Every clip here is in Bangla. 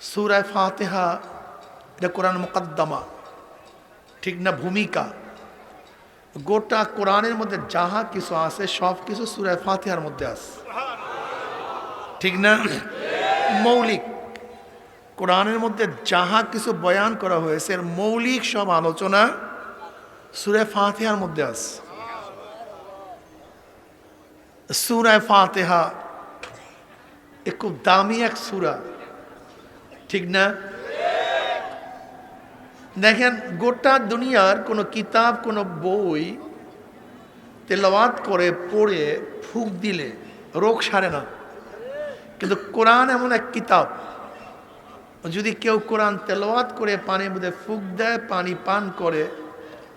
সুরায় ফাতেহা এটা কোরআন মোকদ্দমা, ঠিক না ভূমিকা? গোটা কোরআনের মধ্যে যাহা কিছু আছে, সব কিছু সুরায় ফাতেহার মধ্যে আছে। ঠিক না? মৌলিক। কোরআনের মধ্যে যাহা কিছু বয়ান করা হয়েছে, এর মৌলিক সব আলোচনা সুরায় ফাতেহার মধ্যে আছে। সুরায় ফাতেহা, এ খুব দামি এক সুরা। ঠিক না? দেখেন, গোটা দুনিয়ার কোনো কিতাব, কোনো বই তেলাওয়াত করে, পড়ে, ফুক দিলে রোগ সারে না। কিন্তু কোরআন এমন এক কিতাব। যদি কেউ কোরআন তেলাওয়াত করে, পানির মধ্যে ফুক দেয়, পানি পান করে,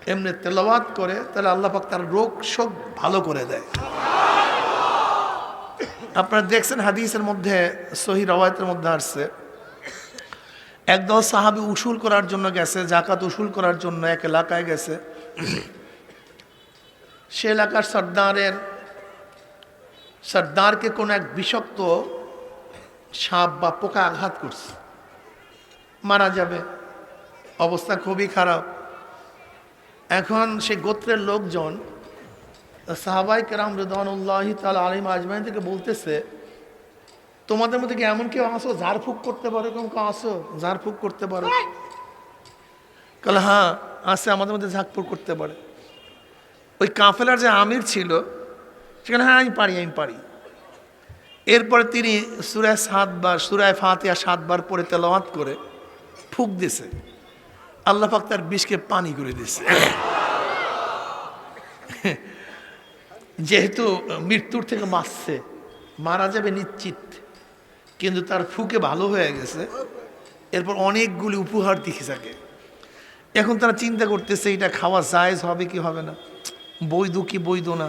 এমনি তেলাওয়াত করে, তাহলে আল্লাহ পাক তার রোগ শোক ভালো করে দেয়। আপনারা দেখছেন হাদিসের মধ্যে, সহি রওয়ায়তের মধ্যে আসছে। একদল সাহাবি উসুল করার জন্য গেছে জাকাত উসুল করার জন্য এক এলাকায় গেছে। সে এলাকার সর্দারের, সর্দারকে কোনো এক বিষাক্ত সাপ বা পোকা আঘাত করছে। মারা যাবে। অবস্থা খুবই খারাপ। এখন সে গোত্রের লোকজন, সাহাবাই কেরাম রেদানুল্লাহ তাল আলিম আজমাইন থেকে বলতেছে তোমাদের মধ্যে কি এমন কেউ আসো ঝাড়ফুঁক করতে পারো কেউ কেউ আসো? ঝাড়ফুঁক করতে পারো। কাল হ্যাঁ আসে আমাদের মধ্যে ঝাঁকফুঁক করতে পারে। ওই কাফেলার যে আমির ছিল সেখানে হ্যাঁ আমি পারি আমি পারি। এরপরে তিনি সুরায় সাতবার সুরায় ফাতিয়া সাতবার পরে তেলাওয়াত করে ফুক দিছে। আল্লাহ পাক তার বিষকে পানি করে দিছে। যেহেতু মৃত্যুর থেকে বাঁচছে মারা যাবে নিশ্চিত। কিন্তু তার ফুকে ভালো হয়ে গেছে। এরপর অনেকগুলি উপহার দিকে থাকে এখন তারা চিন্তা করতেছে, এটা খাওয়া জায়েজ হবে কি হবে না? বৈধ কি বৈধ না?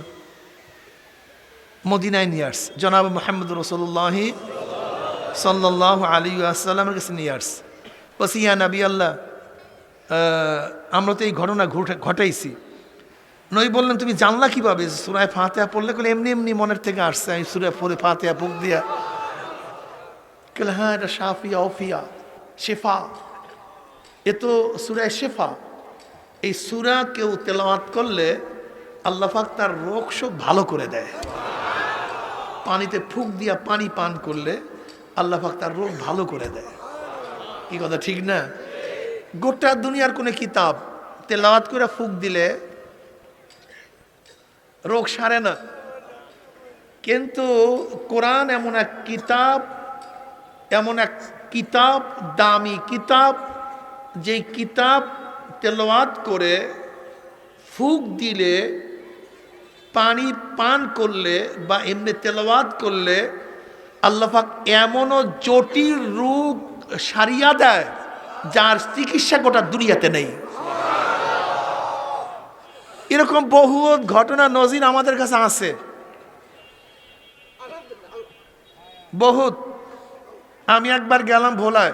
মদিনায় নিয়ে আসছে। জনাব মোহাম্মদ রসল্লাহি সাল্লাহ আলী আসসালামের কাছে নিয়ে আসছে। ইয়া নবী আল্লাহ আমরা তো এই ঘটনা ঘটে ঘটাইছি। নই বললেন, তুমি জানলা কীভাবে? সুরায় ফাতেহা পড়লে বলে এমনি এমনি মনের থেকে আসছে, আমি সুরায় পড়ে ফাতেহা পুক দিয়া বলে হ্যাঁ ওফিয়া শেফা এ তো সুরায় শেফা এই সুরা কেউ তেলাওয়াত করলে আল্লাহাক তার রোগ সব ভালো করে দেয় পানিতে ফুক দিয়া পানি পান করলে আল্লাহাক তার রোগ ভালো করে দেয় কি কথা ঠিক না গোটা দুনিয়ার কোনো কিতাব তেলাওয়াত করে ফুক দিলে রোগ সারে না কিন্তু কোরআন এমন এক কিতাব এমন এক কিতাব, দামি কিতাব, যেই কিতাব তেলাওয়াত করে ফুক দিলে, পানি পান করলে বা এমনি তেলাওয়াত করলে আল্লাহাক এমনও জটিল রোগ সারিয়া দেয় যার চিকিৎসা গোটা দুনিয়াতে নেই। এরকম বহু ঘটনা নজির আমাদের কাছে আছে। বহুত। আমি একবার গেলাম ভোলায়।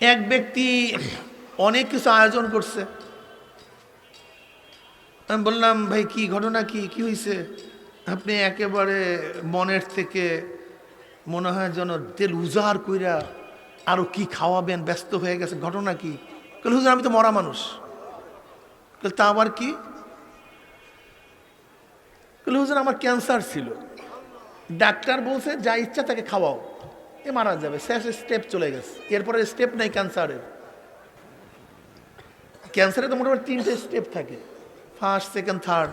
এক ব্যক্তি অনেক কিছু আয়োজন করছে। আমি বললাম, ভাই, কি ঘটনা কি? কি হয়েছে আপনি একেবারে মনের থেকে মনে হয় যেন তেল উজাড় কইরা আরও কি খাওয়াবেন, ব্যস্ত হয়ে গেছে। ঘটনা কি? হুজুর, আমি তো মরা মানুষ। তা আবার কি? হুজুর, আমার ক্যান্সার ছিল। ডাক্তার বলছে, যা ইচ্ছা তাকে খাওয়াও। এ মারা যাবে। শেষ স্টেপ চলে গেছে। এরপরে স্টেপ নাই ক্যান্সারের ক্যান্সারে তো মোটামুটি তিনটে স্টেপ থাকে। ফার্স্ট সেকেন্ড থার্ড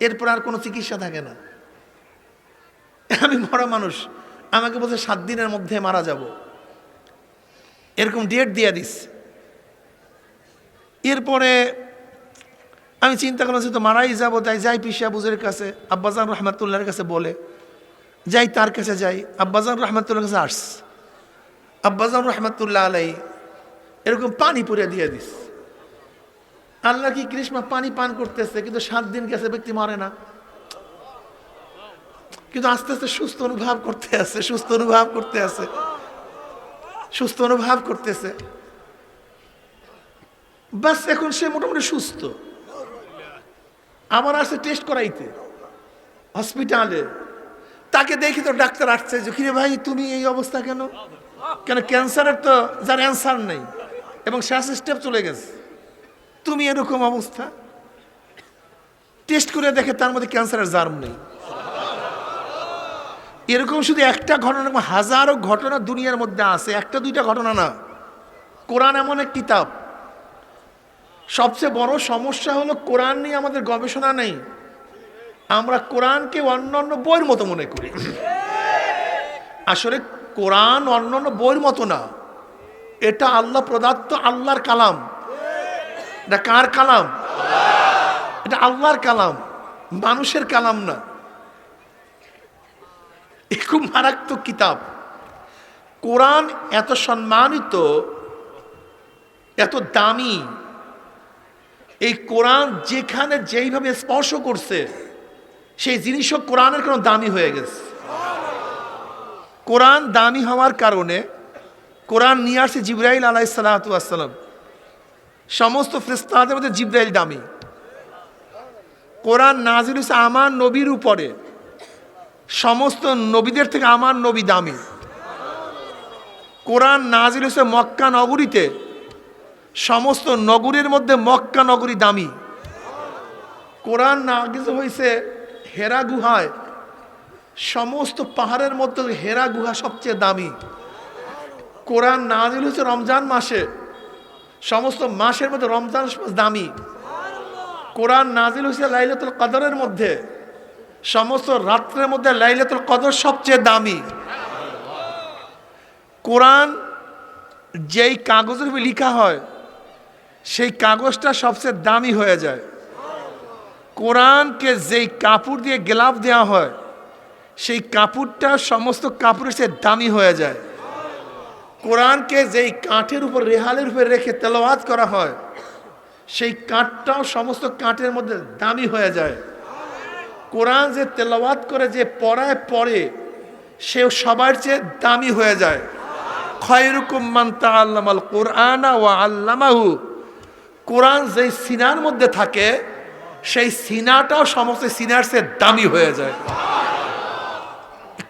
এরপর আর কোনো চিকিৎসা থাকে না। আমি মরা মানুষ। আমাকে বলছে, সাত দিনের মধ্যে মারা যাব। এরকম ডেট দিয়ে দিস। এরপরে আমি চিন্তা করলাম যে তো মারাই যাব। তাই যাই পিসা বুজের কাছে, আব্বাজান রহমাতুল্লাহর কাছে বলে যাই তার কাছে যাই। আব্বাজান রহমাতুল্লাহর কাছে আস। আব্বাজান রহমাতুল্লাহ আলাই এরকম পানি পুরে দিয়ে দিস। আল্লাহ কি কৃষ্ণা পানি পান করতেছে, কিন্তু সাত দিন গেছে ব্যক্তি মরে না। কিন্তু আস্তে আস্তে সুস্থ অনুভব করতে আছে, সুস্থ অনুভব করতে আছে। সুস্থ অনুভব করতেছে। বাস এখন সে মোটামুটি সুস্থ। আবার আসে টেস্ট করাইতে। হসপিটালে। তাকে দেখি তো ডাক্তার আসছে যে, কিরে ভাই, তুমি এই অবস্থা কেন? কেন ক্যান্সারের তো যার অ্যান্সার নেই, এবং শেষ স্টেপ চলে গেছে। তুমি এরকম অবস্থা? টেস্ট করে দেখে তার মধ্যে ক্যান্সারের জার্ম নেই। এরকম শুধু একটা ঘটনা হাজারো ঘটনা দুনিয়ার মধ্যে আছে। একটা, দুইটা ঘটনা না। কোরআন এমন এক কিতাব। সবচেয়ে বড় সমস্যা হলো কোরআন নিয়ে আমাদের গবেষণা নেই। আমরা কোরআনকে অন্য অন্য বইয়ের মতো মনে করি। আসলে কোরআন অন্য বইয়ের মতো না। এটা আল্লাহ প্রদত্ত আল্লাহর কালাম। এটা কার কালাম? এটা আল্লাহর কালাম, মানুষের কালাম না। এ খুব মারাত্মক কিতাব। কোরআন এত সম্মানিত, এত দামি। এই কোরআন যেখানে যেইভাবে স্পর্শ করছে সেই জিনিসও কোরআনের কোনো দামি হয়ে গেছে। কোরআন দামি হওয়ার কারণে কোরআন নিয়ে আসছে জিব্রাইল আলাই সালাতাম সমস্ত ফ্রিস্তাদের মধ্যে জিব্রাইল দামি। কোরআন নাজিল হচ্ছে আমার নবীর উপরে। সমস্ত নবীদের থেকে আমার নবী দামি। কোরআন নাজিল হচ্ছে মক্কা নগরীতে। সমস্ত নগরীর মধ্যে মক্কা নগরী দামি। কোরআন নাজিল হয়েছে হেরা গুহায় সমস্ত পাহাড়ের মধ্যে হেরা গুহা সবচেয়ে দামি। কোরআন নাজিল হচ্ছে রমজান মাসে, সমস্ত মাসের মধ্যে রমজান দামি। কোরআন নাজিল হয়েছে লাইলাতুল কদরের মধ্যে, সমস্ত রাত্রের মধ্যে লাইলাতুল কদর সবচেয়ে দামি। কোরআন যেই কাগজের লেখা হয়, সেই কাগজটা সবচেয়ে দামি হয়ে যায়। কোরআনকে যেই কাপড় দিয়ে গ্লাভ দেওয়া হয়, সেই কাপড়টা সমস্ত কাপড়ের চেয়ে দামি হয়ে যায়। কোরআনকে যেই কাঠের উপর, রেহালের উপরে রেখে তেলাওয়াত করা হয়, সেই কাঠটাও সমস্ত কাঠের মধ্যে দামি হয়ে যায়। কোরআন যে তেলাওয়াত করে যে পড়ায় পড়ে, সেও সবার চেয়ে দামি হয়ে যায়। খয়রুকুম মান তাআল্লামাল কোরআনা ওয়া আল্লামাহু। কোরআন যেই সিনার মধ্যে থাকে সেই সিনাটাও সমস্ত সিনার চেয়ে দামি হয়ে যায়।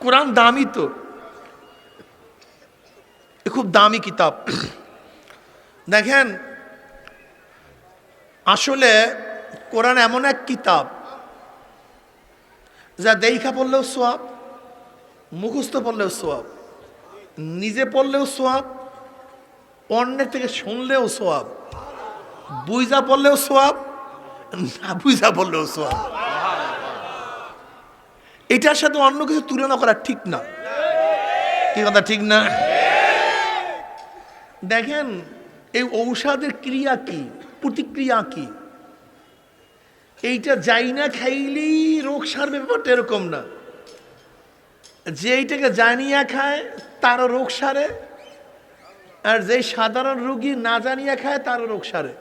কোরআন দামি তো। খুব দামি কিতাব। দেখেন, আসলে কোরআন এমন এক কিতাব যা দেখা পড়লেও সোয়াব, মুখস্থ পড়লেও সোয়াব, নিজে পড়লেও সোয়াব, অন্যের থেকে শুনলেও সোয়াব, বুঝা পড়লেও সোয়াব না, বুঝা পড়লেও সোয়াব এটার সাথে অন্য কিছু তুলনা করা ঠিক না। কি কথা, ঠিক না? দেখেন, এই ঔষধের ক্রিয়া কি? প্রতিক্রিয়া কি? এইটা যাই না খাইলেই রোগ সারবে, ব্যাপারটা এরকম না। যে এইটাকে জানিয়া খায়, তারও রোগ সারে। আর যে সাধারণ রোগী না জানিয়া খায়, তারও রোগ সারে।